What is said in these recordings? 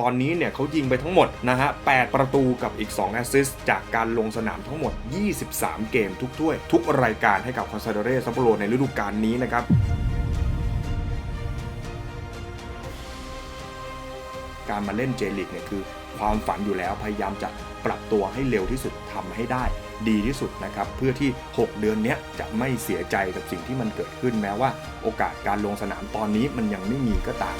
ตอนนี้เนี่ยเขายิงไปทั้งหมดนะฮะ 8 ประตูกับอีก 2 แอสซิสต์จากการลงสนามทั้งหมด 23 เกมทุกถ้วย ทุกรายการให้กับคอนซาโดเรซัปโปโรในฤดูกาลนี้นะครับการมาเล่นเจลิกเนี่ยคือความฝันอยู่แล้วพยายามจะปรับตัวให้เร็วที่สุดทำให้ได้ ดีที่สุดนะครับ เพื่อที่ 6 เดือนเนี้ยจะไม่เสียใจกับสิ่งที่มันเกิดขึ้นแม้ว่า โอกาสการลงสนามตอนนี้มันยังไม่มีก็ตาม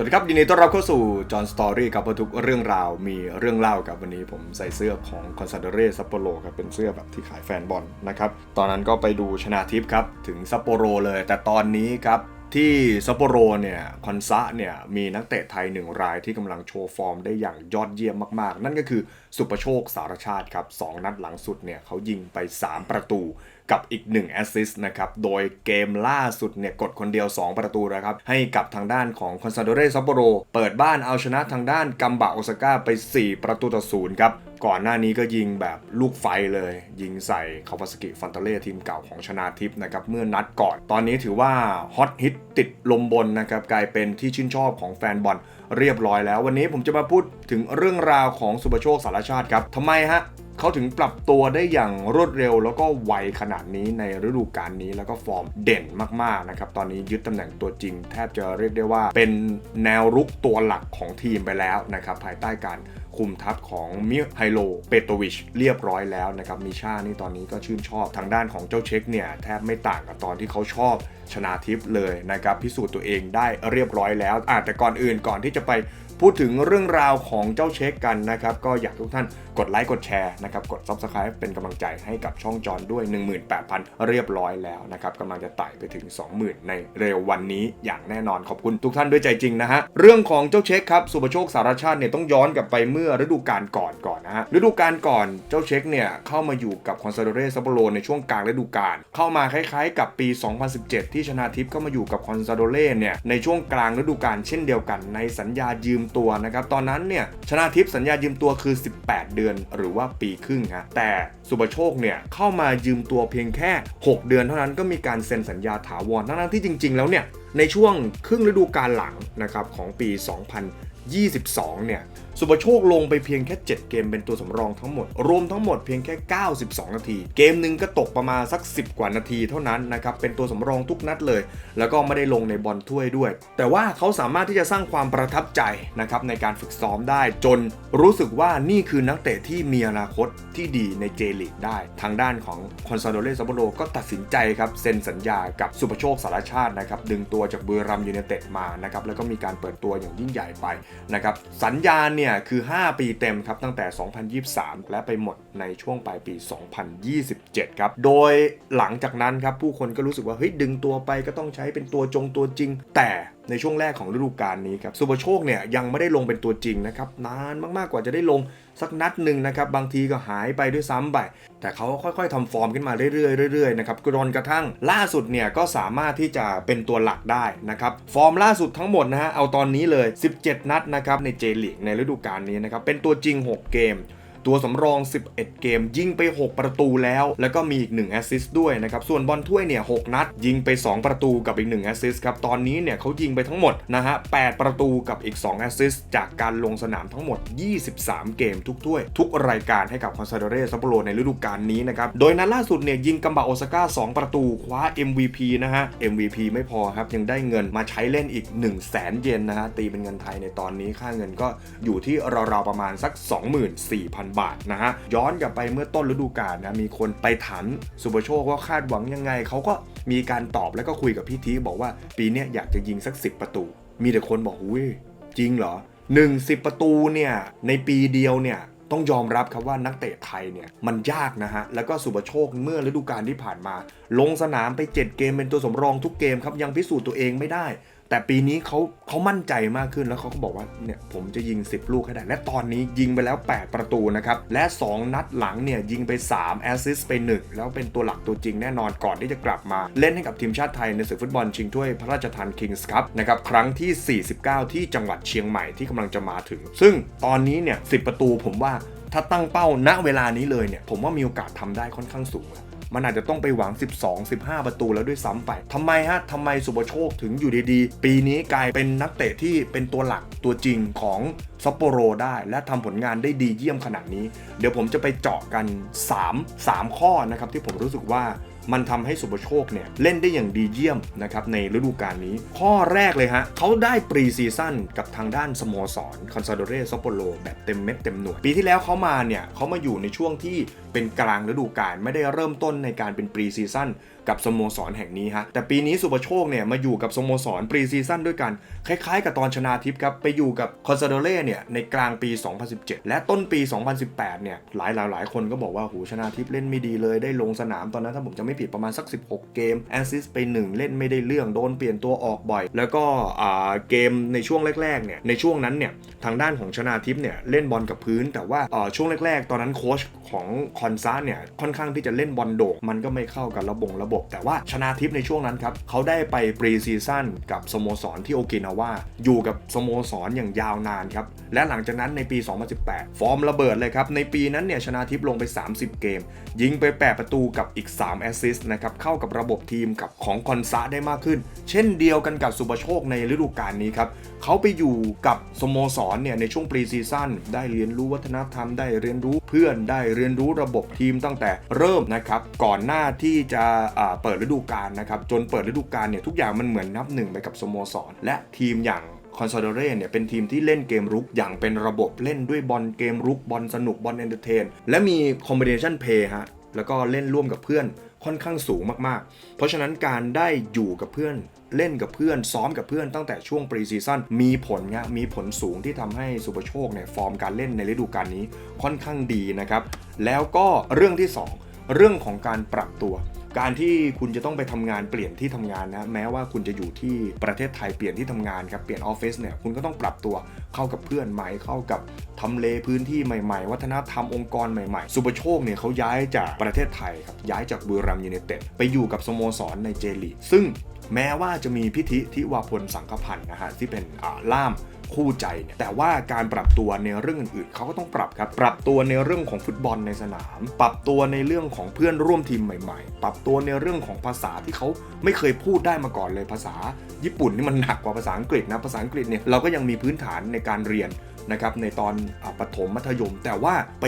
วัสดีครับยินดีต้อนรับเข้าสู่จอห์นสตอรี่ครับทุกเรื่องราวมีเรื่องเล่ากับวันนี้ผมใส่เสื้อของคอนซาโดเรซัปโปโรครับเป็นเสื้อแบบที่ขายแฟนบอลนะครับ ตอนนั้นก็ไปดูชนาทิพย์ครับ ถึงซัปโปโรเลย แต่ตอนนี้ครับที่ซัปโปโรเนี่ยคอนซะเนี่ยมีนักเตะไทยหนึ่งรายที่กำลังโชว์ฟอร์มได้อย่างยอดเยี่ยมมากๆ นั่นก็คือสุประโชคสารชาติครับสองนัดหลังสุดเนี่ยเขายิงไป 3 ประตู กับอีก1แอสซิสต์นะครับ โดยเกมล่าสุดเนี่ยกดคนเดียว 2 ประตูนะครับ ให้กับทางด้านของคอนซาโดเรซัปโปโร เปิดบ้านเอาชนะทางด้านกัมบะโอซาก้าไป 4 ประตูต่อศูนย์ครับ ก่อนหน้านี้ก็ยิงแบบลูกไฟเลย ยิงใส่คาวาสกิฟันเตเล่ทีมเก่าของชนาทิพย์นะครับเมื่อนัดก่อน ตอนนี้ถือว่าฮอตฮิตติดลมบนนะครับกลายเป็นที่ชื่นชอบของแฟนบอลเรียบร้อยแล้ว วันนี้ผมจะมาพูดถึงเรื่องราวของสุปโชคสารชาติครับทำไมฮะเขาถึงปรับตัวได้อย่างรวดเร็ว แล้วก็ไวขนาดนี้ในฤดูกาลนี้แล้วก็ฟอร์มเด่นมากๆนะครับตอนนี้ยึดตำแหน่งตัวจริง แทบจะเรียกได้ว่าเป็นแนวรุกตัวหลักของทีมไปแล้วนะครับภายใต้การ คุมทัพของมิไฮโลเปโตวิชเรียบร้อยแล้วนะครับมิชานี่ตอนนี้ก็ชื่นชอบทางด้านของเจ้าเช็คเนี่ยแทบไม่ต่างกับตอนที่เขาชอบชนาทิพย์เลยนะครับพิสูจน์ตัวเองได้เรียบร้อยแล้วอาจแต่ก่อนอื่นก่อนที่จะไป พูดถึงเรื่องราวของเจ้าเช็คกันนะครับ ก็อยากทุกท่านกดไลค์กดแชร์นะครับ กด Subscribe เป็นกำลังใจให้กับช่องจอนด้วย 18,000 เรียบร้อยแล้วนะครับกำลังจะไต่ไปถึง 20,000 ในเร็ววันนี้อย่างแน่นอนขอบคุณทุกท่านด้วยใจจริงนะฮะ เรื่องของเจ้าเช็คครับ สุปโชคสารชาติเนี่ยต้องย้อนกลับไปเมื่อฤดูกาลก่อนก่อนนะฮะฤดูกาลก่อนเจ้าเช็คเนี่ยเข้ามาอยู่กับคอนซาโดเรซัปโปโรในช่วงกลางฤดูกาลเข้ามาคล้ายๆ กับปี 2017 ที่ชนาทิพย์เข้ามาอยู่กับคอนซาโดเรเนี่ยในช่วงกลางฤดูกาลเช่นเดียวกันในสัญญายืมตัวนะครับ ตอนนั้นเนี่ยชนาทิพย์สัญญายืมตัวคือ 18 เดือนหรือว่าปีครึ่งฮะ แต่สุประโชคเนี่ยเข้ามายืมตัวเพียงแค่ 6 เดือนเท่านั้นก็มีการเซ็นสัญญาถาวร ทั้งที่จริง ๆ แล้วเนี่ยในช่วงครึ่งฤดูกาลหลังนะครับของปี 2022 เนี่ย สุปโชคลงไปเพียงแค่ 7 เกมเป็นตัวสำรองทั้งหมด รวมทั้งหมดเพียงแค่ 92 นาที เกมหนึ่งก็ตกประมาณสัก 10 กว่านาทีเท่านั้นนะครับ เป็นตัวสำรองทุกนัดเลย แล้วก็ไม่ได้ลงในบอลถ้วยด้วย แต่ว่าเขาสามารถที่จะสร้างความประทับใจนะครับในการฝึกซ้อมได้ จนรู้สึกว่านี่คือนักเตะที่มีอนาคตที่ดีในเจลีกได้ ทางด้านของคอนซาโดเลซัปโปโรก็ตัดสินใจครับเซ็นสัญญากับสุปโชคสารชาตินะครับดึงตัวจากบุรีรัมย์ยูไนเต็ดมานะครับแล้วก็มีการเปิดตัวอย่างยิ่งใหญ่ไปนะครับสัญญาเนี่ยคือ 5 ปีเต็มครับตั้งแต่ 2023 และไปหมดในช่วงปลายปี 2027 ครับ โดยหลังจากนั้นครับผู้คนก็รู้สึกว่าเฮ้ยดึงตัวไปก็ต้องใช้เป็นตัวจงตัวจริง แต่ในช่วงแรกของฤดูกาลนี้ครับสุปโชคเนี่ยยังไม่ได้ลงเป็นตัวจริงนะครับนานมากๆกว่าจะได้ลงสักนัดหนึ่งนะครับบางทีก็หายไปด้วยซ้ำไป แต่เขาค่อยๆทำฟอร์มขึ้นมาเรื่อยๆเรื่อยๆนะครับจนกระทั่งล่าสุดเนี่ยก็สามารถที่จะเป็นตัวหลักได้นะครับฟอร์มล่าสุดทั้งหมดนะฮะเอาตอนนี้เลย 17 นัดนะครับในเจลีกในฤดูกาลนี้นะครับเป็นตัวจริง 6 เกม ตัวสำรอง 11 เกม ยิงไป 6 ประตูแล้ว แล้วก็มีอีก1แอสซิสต์ด้วยนะครับ ส่วนบอลถ้วยเนี่ย 6 นัด ยิงไป 2 ประตูกับอีก1แอสซิสต์ครับ ตอนนี้เนี่ยเขายิงไปทั้งหมดนะฮะ 8 ประตูกับอีก2แอสซิสต์จากการลงสนามทั้งหมด 23 เกมทุกถ้วย ทุกรายการให้กับคอนซาโดเรซัปโปโรในฤดูกาลนี้นะครับ โดยนัดล่าสุดเนี่ยยิงกัมบะโอซาก้า 2 ประตูคว้า MVP นะฮะ MVP ไม่พอครับยังได้เงินมาใช้เล่นอีก 1 0 0 0 0แสนเยนนะฮะตีเป็นเงินไทยในตอนนี้ค่าเงินก็อยู่ที่ราวๆประมาณสัก 24,000บาทนะฮะย้อนกลับไปเมื่อต้นฤดูกาลนะมีคนไปถามสุปโชคว่าคาดหวังยังไงเขาก็มีการตอบแล้วก็คุยกับพี่ทีบอกว่าปีนี้อยากจะยิงสัก 10 ประตู มีแต่คนบอกอุ้ยจริงเหรอ1 10ประตูเนี่ยในปีเดียวเนี่ยต้องยอมรับครับว่านักเตะไทยเนี่ยมันยากนะฮะ แล้วก็สุปโชคเมื่อฤดูกาลที่ผ่านมา ลงสนามไป 7 เกมเป็นตัวสำรองทุกเกมครับ ยังพิสูจน์ตัวเองไม่ได้ แต่ปีนี้เขาเขามั่นใจมากขึ้นแล้วเขาก็บอกว่าเนี่ยผมจะยิง 10 ลูกให้ได้ และตอนนี้ยิงไปแล้ว 8 ประตูนะครับ และ 2 นัดหลังเนี่ยยิงไป 3 แอสซิสไป 1 แล้วเป็นตัวหลักตัวจริงแน่นอนก่อนที่จะกลับมา เล่นให้กับทีมชาติไทยในศึกฟุตบอลชิงถ้วยพระราชทานคิงส์คัพนะครับครั้งที่ 49 ที่จังหวัดเชียงใหม่ที่กำลังจะมาถึง ซึ่งตอนนี้เนี่ย10 ประตูผมว่าถ้าตั้งเป้าณเวลานี้เลยเนี่ยผมว่ามีโอกาสทำได้ค่อนข้างสูง มันอาจจะต้องไปหวัง 12 15 ประตูแล้วด้วยซ้ำไปทำไมฮะทำไมสุปโชคถึงอยู่ดีๆ ปีนี้กลายเป็นนักเตะที่เป็นตัวหลักตัวจริงของซัปโปโรได้และทำผลงานได้ดีเยี่ยมขนาดนี้ เดี๋ยวผมจะไปเจาะกัน 3 3 ข้อนะครับที่ผมรู้สึกว่า มันทำให้สุปโชคเนี่ยเล่นได้อย่างดีเยี่ยมนะครับในฤดูกาลนี้ ข้อแรกเลยฮะเขาได้ปรีซีซั่นกับทางด้านสโมสรคอนซาโดเรซัปโปโรแบบเต็มเม็ดเต็มหน่วย ปีที่แล้วเขามาเนี่ยเขามาอยู่ในช่วงที่เป็นกลางฤดูกาลไม่ได้เริ่มต้นในการเป็นปรีซีซั่น กับสโมสรแห่งนี้ฮะแต่ปีนี้สุปโชคเนี่ยมาอยู่กับสโมสรปรีซีซั่นด้วยกัน คล้ายๆ กับตอนชนะทิพย์ครับไปอยู่กับคอนซาโดเรเนี่ยในกลางปี 2017 และต้นปี 2018 เนี่ยหลายหลายคนก็บอกว่าหูชนะทิพย์เล่นไม่ดีเลยได้ลงสนามตอนนั้นถ้าผมจะไม่ผิดประมาณสัก 16 เกมแอสซิสไป 1 เล่นไม่ได้เรื่องโดนเปลี่ยนตัวออกบ่อย แล้วก็เกมในช่วงแรกๆเนี่ยในช่วงนั้นเนี่ยทางด้านของชนาทิพย์เนี่ยเล่นบอลกับพื้น แต่ว่าอ่าช่วงแรกๆ ตอนนั้นโค้ชของคอนซาเนี่ยค่อนข้างที่จะเล่นบอลโด่งมันก็ไม่เข้ากับระบบระบบแต่ว่าชนาทิพย์ในช่วงนั้นครับเขาได้ไปปรีซีซั่นกับสโมสรที่โอกินาวาอยู่กับสโมสรอย่างยาวนานครับ และหลังจากนั้นในปี 2018 ฟอร์มระเบิดเลยครับ ในปีนั้นเนี่ยชนาทิพย์ลงไป 30 เกม ยิงไป 8 ประตูกับอีก 3 แอสซิสต์นะครับเข้ากับระบบทีมกับของคอนซาได้มากขึ้น เช่นเดียวกันกับสุปโชคในฤดูกาลนี้ครับเขาไปอยู่กับสโมสรเนี่ยในช่วงปรีซีซั่นได้เรียนรู้วัฒนธรรมได้เรียนรู้เพื่อนได้เรียนรู้ระบบทีมตั้งแต่เริ่มนะครับก่อนหน้าที่จะเปิดฤดูกาลนะครับจนเปิดฤดูกาลเนี่ยทุกอย่างมันเหมือนนับหนึ่งไปกับสโมสร และทีมอย่างคอนซาโดเรเนี่ยเป็นทีมที่เล่นเกมรุกอย่างเป็นระบบเล่นด้วยบอลเกมรุกบอลสนุกบอลเอนเตอร์เทนและมีคอมบิเนชันเพย์ฮะแล้วก็เล่นร่วมกับเพื่อนค่อนข้างสูงมากๆ เพราะฉะนั้นการได้อยู่กับเพื่อนเล่นกับเพื่อนซ้อมกับเพื่อนตั้งแต่ช่วงปรีซีซั่นมีผลงะมีผลสูงที่ทำให้สุปโชคเนี่ยฟอร์มการเล่นในฤดูกาลนี้ค่อนข้างดีนะครับ แล้วก็เรื่องที่สอง เรื่องของการปรับตัว การที่คุณจะต้องไปทำงานเปลี่ยนที่ทำงานนะแม้ว่าคุณจะอยู่ที่ประเทศไทยเปลี่ยนที่ทำงานครับเปลี่ยนออฟฟิศเนี่ยคุณก็ต้องปรับตัวเข้ากับเพื่อนใหม่เข้ากับทำเลพื้นที่ใหม่ๆ วัฒนธรรมองค์กรใหม่ๆ สุปโชคเนี่ยเขาย้ายจากประเทศไทยครับย้ายจากบุรีรัมย์ยูไนเต็ดไปอยู่กับสโมสรในเจลีซึ่งแม้ว่าจะมีพิธีทิวาพลสังฆพันธ์นะฮะที่เป็นล่าม คู่ใจเนี่ยแต่ว่าการปรับตัวในเรื่องอื่นๆเขาก็ต้องปรับครับ ปรับตัวในเรื่องของฟุตบอลในสนาม ปรับตัวในเรื่องของเพื่อนร่วมทีมใหม่ ๆ ปรับตัวในเรื่องของภาษาที่เขาไม่เคยพูดได้มาก่อนเลยภาษา ญี่ปุ่นนี่มันหนักกว่าภาษาอังกฤษนะภาษาอังกฤษเนี่ยเราก็ยังมีพื้นฐานในการเรียนนะครับในตอนอประถมมัธยม แต่ว่าไป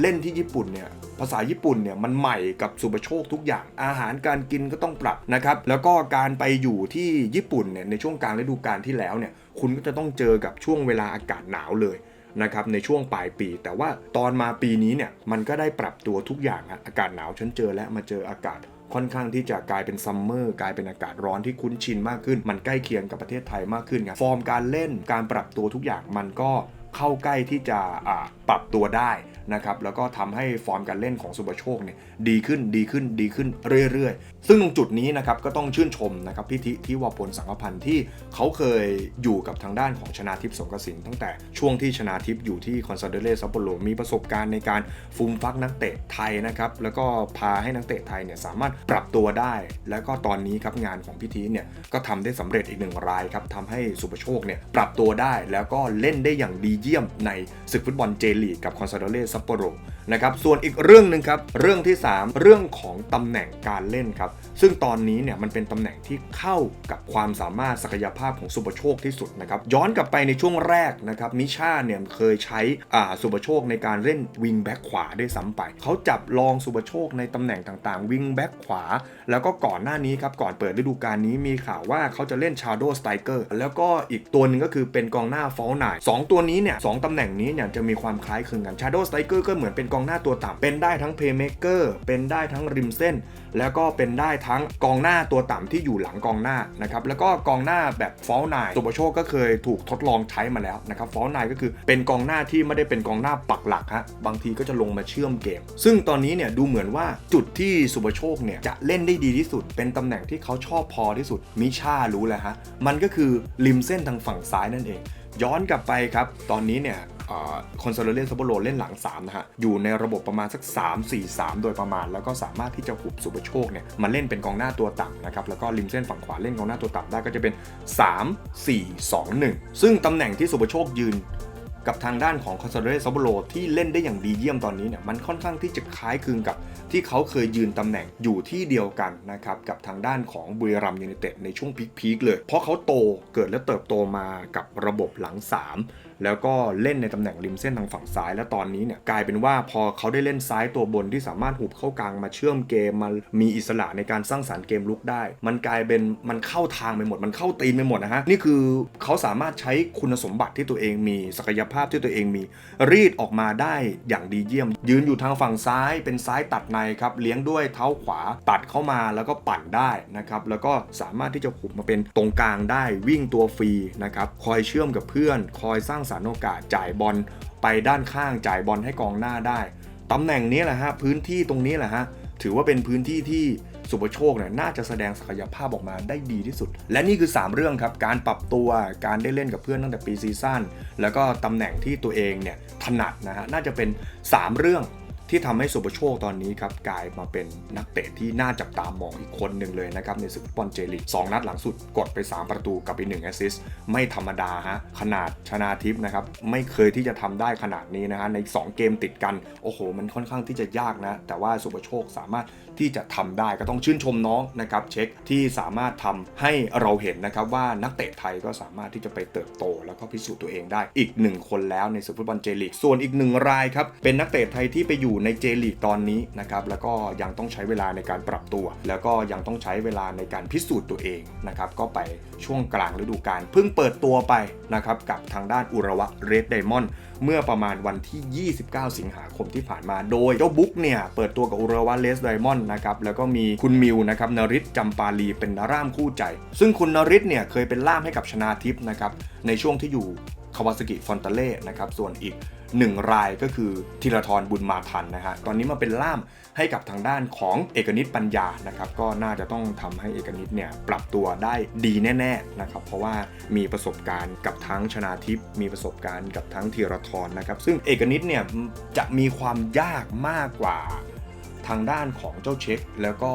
เล่นที่ญี่ปุ่นเนี่ย ภาษาญี่ปุ่นเนี่ยมันใหม่กับสุปโชคทุกอย่าง อาหารการกินก็ต้องปรับนะครับแล้วก็การไปอยู่ที่ญี่ปุ่นเนี่ยในช่วงกลางฤดูกาลที่แล้วเนี่ยคุณก็จะต้องเจอกับช่วงเวลาอากาศหนาวเลยนะครับในช่วงปลายปี แต่ว่าตอนมาปีนี้เนี่ยมันก็ได้ปรับตัวทุกอย่างฮะอากาศหนาวฉันเจอแล้วมาเจออากาศค่อนข้างที่จะกลายเป็นซัมเมอร์กลายเป็นอากาศร้อนที่คุ้นชินมากขึ้น มันใกล้เคียงกับประเทศไทยมากขึ้นไงฟอร์มการเล่นการปรับตัวทุกอย่างมันก็เข้าใกล้ที่จะปรับตัวได้ นะครับแล้วก็ทำให้ฟอร์มการเล่นของสุปโชคเนี่ยดีขึ้นดีขึ้นดีขึ้นเรื่อยๆ ซึ่งตรงจุดนี้นะครับก็ต้องชื่นชมนะครับพิธิทิวาพลสังพันธ์ที่เขาเคยอยู่กับทางด้านของชนาทิพย์สงกสินตั้งแต่ช่วงที่ชนาทิพย์อยู่ที่คอนซาเดเรซัปโปโรมีประสบการณ์ในการฟูมฟักนักเตะไทยนะครับแล้วก็พาให้นักเตะไทยเนี่ยสามารถปรับตัวได้ แล้วก็ตอนนี้ครับงานของพิธีเนี่ยก็ทำได้สำเร็จอีกหนึ่งรายครับทำให้สุปโชคเนี่ยปรับตัวได้แล้วก็เล่นได้อย่างดีเยี่ยมในศึกฟุตบอลเจลีกกับคอนซาโดเรซปโปโร นะครับส่วนอีกเรื่องหนึ่งครับเรื่องที่ 3 เรื่องของตำแหน่งการเล่นครับซึ่งตอนนี้เนี่ยมันเป็นตำแหน่งที่เข้ากับความสามารถศักยภาพของสุปโชคที่สุดนะครับย้อนกลับไปในช่วงแรกนะครับมิชาเนี่ยเคยใช้อ่าสุปโชคในการเล่นวิงแบ็กขวาได้วยซ้ำไปเขาจับลองสุปโชคในตำแหน่งต่างๆ วิงแบ็กขวา แล้วก็ก่อนหน้านี้ครับก่อนเปิดฤดูกาลนี้มีข่าวว่าเขาจะเล่นชาโดสไตเกอร์แล้วก็อีกตัวหนึ่งก็คือเป็นกองหน้าฟอลไนสองตัวนี้เนี่ยสองตำแหน่งนี้เนี่ยจะมีความคล้ายคลึงกันชาโดสไตเกอร์ก็เหมือนเป็นองหน้าตัวต่ำเป็นได้ทั้งเพย์เมเกอร์เป็นได้ทั้งริมเส้น แล้วก็เป็นได้ทั้งกองหน้าตัวต่ำที่อยู่หลังกองหน้านะครับแล้วก็กองหน้าแบบฟอลไนสุปโชคก็เคยถูกทดลองใช้มาแล้วนะครับฟอลไนก็คือเป็นกองหน้าที่ไม่ได้เป็นกองหน้าปักหลักฮะบางทีก็จะลงมาเชื่อมเกม ซึ่งตอนนี้เนี่ยดูเหมือนว่าจุดที่สุปโชคเนี่ยจะเล่นได้ดีที่สุด เป็นตำแหน่งที่เขาชอบพอที่สุดมิชารู้แล้วฮะมันก็คือริมเส้นทางฝั่งซ้ายนั่นเอง ย้อนกลับไปครับ ตอนนี้เนี่ย คอนโซลเลนซัปโปโรเล่นหลัง3นะฮะอยู่ในระบบประมาณสัก 3 4 3 โดยประมาณ แล้วก็สามารถที่จะหุบสุปโชคเนี่ยมาเล่นเป็นกองหน้าตัวต่ำนะครับแล้วก็ริมเส้นฝั่งขวาเล่นกองหน้าตัวต่ำได้ก็จะเป็น 3 4 2 1 ซึ่งตำแหน่งที่สุปโชคยืนกับทางด้านของคอนซาเดเรซับโลที่เล่นได้อย่างดีเยี่ยมตอนนี้เนี่ยมันค่อนข้างที่จะคล้ายคลึงกับที่เขาเคยยืนตำแหน่งอยู่ที่เดียวกันนะครับกับทางด้านของบุรีรัมย์ยูไนเต็ดในช่วงพีคๆเลย เพราะเขาโตเกิดและเติบโตมากับระบบหลัง 3 แล้วก็เล่นในตำแหน่งริมเส้นทางฝั่งซ้าย และตอนนี้เนี่ยกลายเป็นว่าพอเขาได้เล่นซ้ายตัวบนที่สามารถหุบเข้ากลางมาเชื่อมเกมมามีอิสระในการสร้างสารรค์เกมลุกได้ มันกลายเป็นมันเข้าทางไปหมด มันเข้าตีนไปหมดนะฮะนี่คือเขาสามารถใช้คุณสมบัติที่ตัวเองมีศักยภาพที่ตัวเองมี รีดออกมาได้อย่างดีเยี่ยม ยืนอยู่ทางฝั่งซ้ายเป็นซ้ายตัดในครับเลี้ยงด้วยเท้าขวาตัดเข้ามาแล้วก็ปั่นได้นะครับแล้วก็สามารถที่จะหุบมาเป็นตรงกลางได้วิ่งตัวฟรีนะครับคอยเชื่อมกับเพื่อน คอยสร้างสารโอกาสจ่ายบอลไปด้านข้างจ่ายบอลให้กองหน้าได้ตำแหน่งนี้แหละฮะพื้นที่ตรงนี้แหละฮะถือว่าเป็นพื้นที่ที่สุปโชคเนี่ยน่าจะแสดงศักยภาพออกมาได้ดีที่สุด และนี่คือ 3 เรื่องครับ การปรับตัวการได้เล่นกับเพื่อนตั้งแต่ปีซีซั่นแล้วก็ตำแหน่งที่ตัวเองเนี่ยถนัดนะฮะน่าจะเป็น 3 เรื่อง ที่ทำให้สุปโชคตอนนี้ครับกลายมาเป็นนักเตะที่น่าจับตามองอีกคนหนึ่งเลยนะครับในศึกฟุตบอลเจลีกสองนัดหลังสุดกดไป 3 ประตูกับอีกหนึ่งแอสซิสต์ไม่ธรรมดาฮะขนาดชนาทิพย์นะครับไม่เคยที่จะทำได้ขนาดนี้นะฮะใน 2 เกมติดกัน โอ้โห มันค่อนข้างที่จะยากนะ แต่ว่าสุปโชคสามารถ ที่จะทำได้ก็ต้องชื่นชมน้องนะครับเช็คที่สามารถทำให้เราเห็นนะครับว่านักเตะไทยก็สามารถที่จะไปเติบโต แล้วก็พิสูจน์ตัวเองได้อีกหนึ่งคนแล้วในศึกฟุตบอลเจลีกส่วนอีกหนึ่งรายครับเป็นนักเตะไทยที่ไปอยู่ในเจลีกตอนนี้นะครับแล้วก็ยังต้องใช้เวลาในการปรับตัว แล้วก็ยังต้องใช้เวลาในการพิสูจน์ตัวเองนะครับก็ไปช่วงกลางฤดูกาลเพิ่งเปิดตัวไปนะครับกับทางด้านอุระวะเรดไดมอนด์เมื่อประมาณวันที่ 29 สิงหาคมที่ผ่านมาโดยเจ้าบุ๊กเนี่ยเปิดตัวกับอุระวะเลสไดมอนด์นะครับแล้วก็มีคุณมิวนะครับนริศจำปาลีเป็นร่ามคู่ใจ ซึ่งคุณนริศเนี่ยเคยเป็นล่ามให้กับชนาทิพย์นะครับในช่วงที่อยู่คาวาสกิฟอนตาเล่นะครับส่วนอีกหนึ่งรายก็คือธีรทรบุญมาทันนะฮะตอนนี้มาเป็นล่ามให้กับทางด้านของเอกนิตปัญญานะครับก็น่าจะต้องทำให้เอกนิตเนี่ยปรับตัวได้ดีแน่ๆนะครับเพราะว่ามีประสบการณ์กับทั้งชนาทิพย์มีประสบการณ์กับทั้งธีรทรนะครับซึ่งเอกนิตเนี่ยจะมีความยากมากกว่า ทางด้านของเจ้าเช็คแล้วก็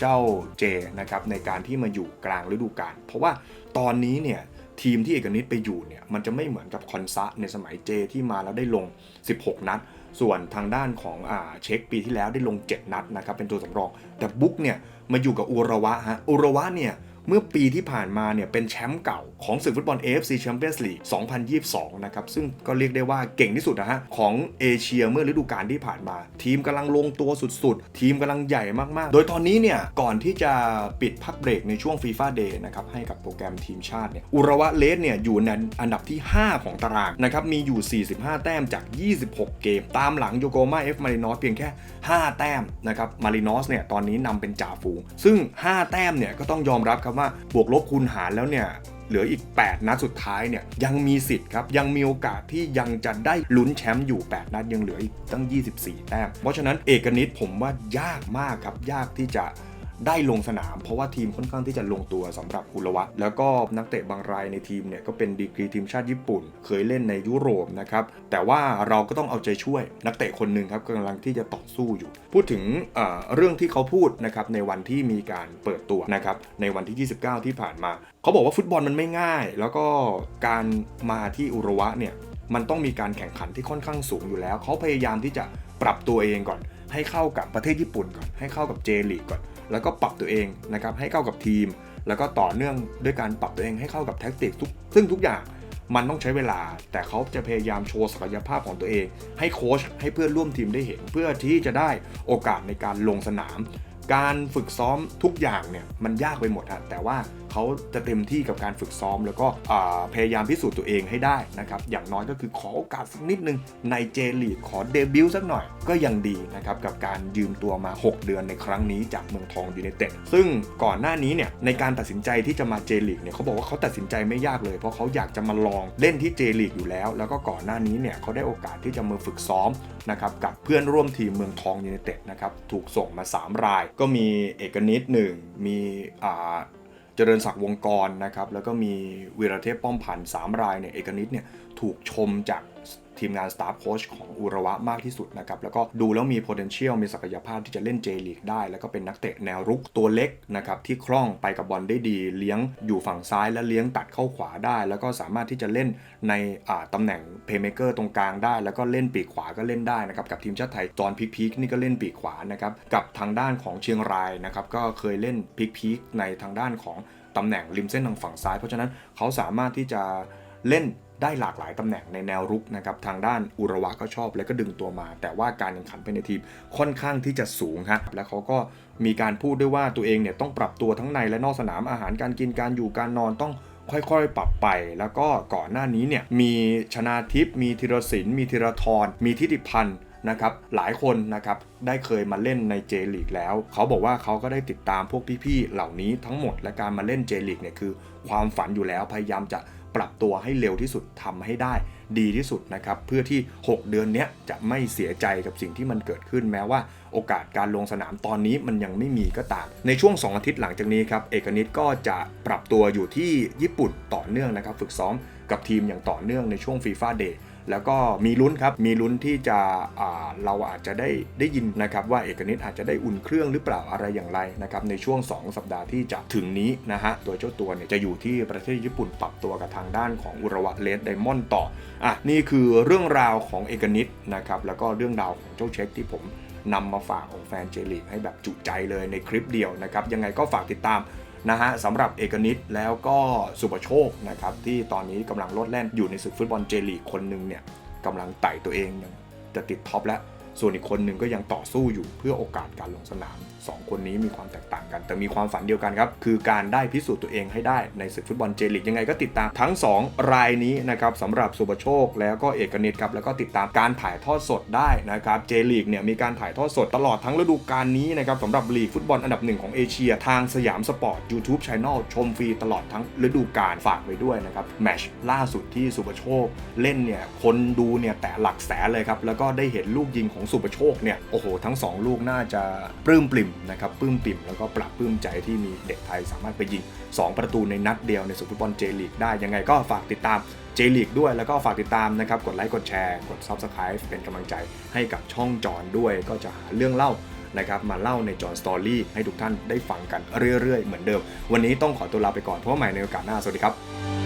เจ้าเจนะครับในการที่มาอยู่กลางฤดูกาลเพราะว่าตอนนี้เนี่ยทีมที่เอกนิตไปอยู่เนี่ยมันจะไม่เหมือนกับคอนซะในสมัยเจที่มาแล้วได้ลง 16 นัด ส่วนทางด้านของอ่าเช็คปีที่แล้วได้ลง 7 นัดนะครับเป็นตัวสำรอง แต่บุ๊กเนี่ยมาอยู่กับอุระวะฮะอุระวะเนี่ย เมื่อปีที่ผ่านมาเนี่ยเป็นแชมป์เก่าของศึกฟุตบอล AFC Champions League 2022 นะครับ ซึ่งก็เรียกได้ว่าเก่งที่สุดนะฮะ ของเอเชียเมื่อฤดูกาลที่ผ่านมา ทีมกำลังลงตัวสุดๆ ทีมกำลังใหญ่มากๆ โดยตอนนี้เนี่ย ก่อนที่จะปิดพักเบรกในช่วงฟีฟ่าเดย์นะครับ ให้กับโปรแกรมทีมชาติเนี่ยอุระวะเลสเนี่ยอยู่ในอันดับที่ 5 ของตารางนะครับมีอยู่ 45 แต้มจาก 26 เกม ตามหลังโยโกมาเอฟมารินอสเพียงแค่ 5 แต้มนะครับมารินอสเนี่ยตอนนี้นำเป็นจ่าฝูงซึ่ง 5 แต้มเนี่ยก็ต้องยอมรับครับว่าบวกลบคูณหารแล้วเนี่ยเหลืออีก 8 นัดสุดท้ายเนี่ยยังมีสิทธิ์ครับ ยังมีโอกาสที่ยังจะได้ลุ้นแชมป์อยู่ 8 นัดยังเหลืออีกตั้ง 24 แต้มเพราะฉะนั้นเอกนิตผมว่ายากมากครับ ยากที่จะ ได้ลงสนาม เพราะว่าทีมค่อนข้างที่จะลงตัวสำหรับอุรวะ แล้วก็นักเตะบางรายในทีมเนี่ยก็เป็นดีกรีทีมชาติญี่ปุ่น เคยเล่นในยุโรปนะครับแต่ว่าเราก็ต้องเอาใจช่วย นักเตะคนหนึ่งครับกำลังที่จะต่อสู้อยู่ พูดถึงเเรื่องที่เขาพูดนะครับในวันที่มีการเปิดตัวนะครับในวันที่ 29 ที่ผ่านมา เขาบอกว่าฟุตบอลมันไม่ง่าย แล้วก็การมาที่อุระวะเนี่ยมันต้องมีการแข่งขันที่ค่อนข้างสูงอยู่แล้ว เขาพยายามที่จะปรับตัวเองก่อน ให้เข้ากับประเทศญี่ปุ่นก่อน ให้เข้ากับเจลีกก่อน แล้วก็ปรับตัวเองนะครับให้เข้ากับทีม แล้วก็ต่อเนื่องด้วยการปรับตัวเองให้เข้ากับแท็กติกทุกซึ่งทุกอย่างมันต้องใช้เวลา แต่เขาจะพยายามโชว์ศักยภาพของตัวเอง ให้โค้ชให้เพื่อนร่วมทีมได้เห็น เพื่อที่จะได้โอกาสในการลงสนาม การฝึกซ้อมทุกอย่างเนี่ยมันยากไปหมดฮะแต่ว่าเขาจะเต็มที่กับการฝึกซ้อม แล้วก็พยายามพิสูจน์ตัวเองให้ได้นะครับอย่างน้อยก็คือขอโอกาสสักนิดนึงในเจลีกขอเดบิวต์สักหน่อยก็ยังดีนะครับกับการยืมตัวมา 6 เดือนในครั้งนี้จากเมืองทองยูไนเต็ดซึ่งก่อนหน้านี้เนี่ยในการตัดสินใจที่จะมาเจลีกเนี่ยเขาบอกว่าเขาตัดสินใจไม่ยากเลย เพราะเขาอยากจะมาลองเล่นที่เจลีกอยู่แล้ว แล้วก็ก่อนหน้านี้เนี่ยเขาได้โอกาสที่จะมาฝึกซ้อมนะครับกับเพื่อนร่วมทีมเมืองทองยูไนเต็ดนะครับถูกส่งมา 3 รายก็มีเอกนิตหนึ่งมีอ่าเจริญศักดิ์วงกรนะครับแล้วก็มีวีรเทพป้อมพันธ์สามรายเนี่ยเอกนิตเนี่ยถูกชมจาก ทีมงานสตาฟโค้ชของอุระวะมากที่สุดนะครับ แล้วก็ดูแล้วมี potential มีศักยภาพที่จะเล่นเจลีกได้ แล้วก็เป็นนักเตะแนวรุกตัวเล็กนะครับที่คล่องไปกับบอลได้ดี เลี้ยงอยู่ฝั่งซ้ายและเลี้ยงตัดเข้าขวาได้ แล้วก็สามารถที่จะเล่นในตำแหน่ง playmaker ตรงกลางได้ แล้วก็เล่นปีกขวาก็เล่นได้นะครับกับทีมชาติไทยตอนพีคๆนี่ก็เล่นปีกขวานะครับกับทางด้านของเชียงรายนะครับก็เคยเล่นพีคๆในทางด้านของตำแหน่งริมเส้นทางฝั่งซ้าย เพราะฉะนั้นเขาสามารถที่จะเล่น ได้หลากหลายตำแหน่งในแนวรุกนะครับทางด้านอุระวะก็ชอบแล้วก็ดึงตัวมา แต่ว่าการแข่งขันภายในทีมค่อนข้างที่จะสูงฮะและเขาก็มีการพูดด้วยว่าตัวเองเนี่ยต้องปรับตัวทั้งในและนอกสนามอาหารการกินการอยู่การนอนต้องค่อยๆ ปรับไป แล้วก็ก่อนหน้านี้เนี่ยมีชนาทิพย์มีธีรศิลป์มีธีรทรมีทิติพันธ์นะครับหลายคนนะครับได้เคยมาเล่นในเจลีกแล้ว เขาบอกว่าเขาก็ได้ติดตามพวกพี่ๆเหล่านี้ทั้งหมดและการมาเล่นเจลีกเนี่ยคือ ความฝันอยู่แล้วพยายามจะ ปรับตัวให้เร็วที่สุดทำให้ได้ดีที่สุดนะครับ เพื่อที่ 6 เดือนนี้จะไม่เสียใจกับสิ่งที่มันเกิดขึ้นแม้ว่าโอกาสการลงสนามตอนนี้มันยังไม่มีก็ตาม ในช่วง 2 อาทิตย์หลังจากนี้ครับเอกนิตก็จะปรับตัวอยู่ที่ญี่ปุ่นต่อเนื่องนะครับ ฝึกซ้อมกับทีมอย่างต่อเนื่องในช่วงฟีฟ่าเดย์ แล้วก็มีลุ้นครับ มีลุ้นที่จะเราอาจจะได้ได้ยินนะครับว่าเอกนิตอาจจะได้อุ่นเครื่องหรือเปล่าอะไรอย่างไรนะครับในช่วง 2 สัปดาห์ที่จะถึงนี้นะฮะโดยเจ้าตัวเนี่ยจะอยู่ที่ประเทศญี่ปุ่นปรับตัวกับทางด้านของอุระวะเลสไดมอนด์ต่ออะนี่คือเรื่องราวของเอกนิตนะครับแล้วก็เรื่องราวของเจ้าเช็คที่ผมนำมาฝากของแฟนเจลีกให้แบบจุใจเลยในคลิปเดียวนะครับยังไงก็ฝากติดตาม นะฮะสำหรับเอกนิตแล้วก็สุปโชคนะครับที่ตอนนี้กำลังลดแล่นอยู่ในศึกฟุตบอลเจลีกคนหนึ่งเนี่ยกำลังไต่ตัวเองยังจะติดท็อปแล้ว ส่วนอีกคนหนึ่งก็ยังต่อสู้อยู่เพื่อโอกาสการลงสนาม 2 คนนี้มีความแตกต่างกัน แต่มีความฝันเดียวกันครับ คือการได้พิสูจน์ตัวเองให้ได้ในศึกฟุตบอลเจลีกยังไงก็ติดตามทั้ง 2 รายนี้นะครับสำหรับสุปโชค แล้วก็เอกนิตครับแล้วก็ติดตามการถ่ายทอดสดได้นะครับเจลีกเนี่ยมีการถ่ายทอดสดตลอดทั้งฤดูกาลนี้นะครับสำหรับลีกฟุตบอลอันดับหนึ่งของเอเชีย ทางสยามสปอร์ต YouTube Channel ชมฟรีตลอดทั้งฤดูกาลฝากไว้ด้วยนะครับแมชล่าสุดที่สุปโชค เล่นเนี่ยคนดูเนี่ยแต่หลักแสนเลยครับแล้วก็ได้เห็นลูกยิงของสุปโชคเนี่ยโอ้โหทั้งสองลูกน่าจะปลื้มปริ่มนะครับปลื้มปริ่มแล้วก็ปรับปลื้มใจที่มีเด็กไทยสามารถไปยิง 2 ประตูในนัดเดียวในศึกฟุตบอลเจลีกได้ยังไงก็ฝากติดตามเจลีกด้วยแล้วก็ฝากติดตามนะครับกดไลค์กดแชร์กด Subscribe เป็นกำลังใจให้กับช่องจอนด้วยก็จะหาเรื่องเล่านะครับมาเล่าในจอนสตอรี่ให้ทุกท่านได้ฟังกันเรื่อยๆ เหมือนเดิม วันนี้ต้องขอตัวลาไปก่อนเพราะใหม่ในโอกาสหน้า สวัสดีครับ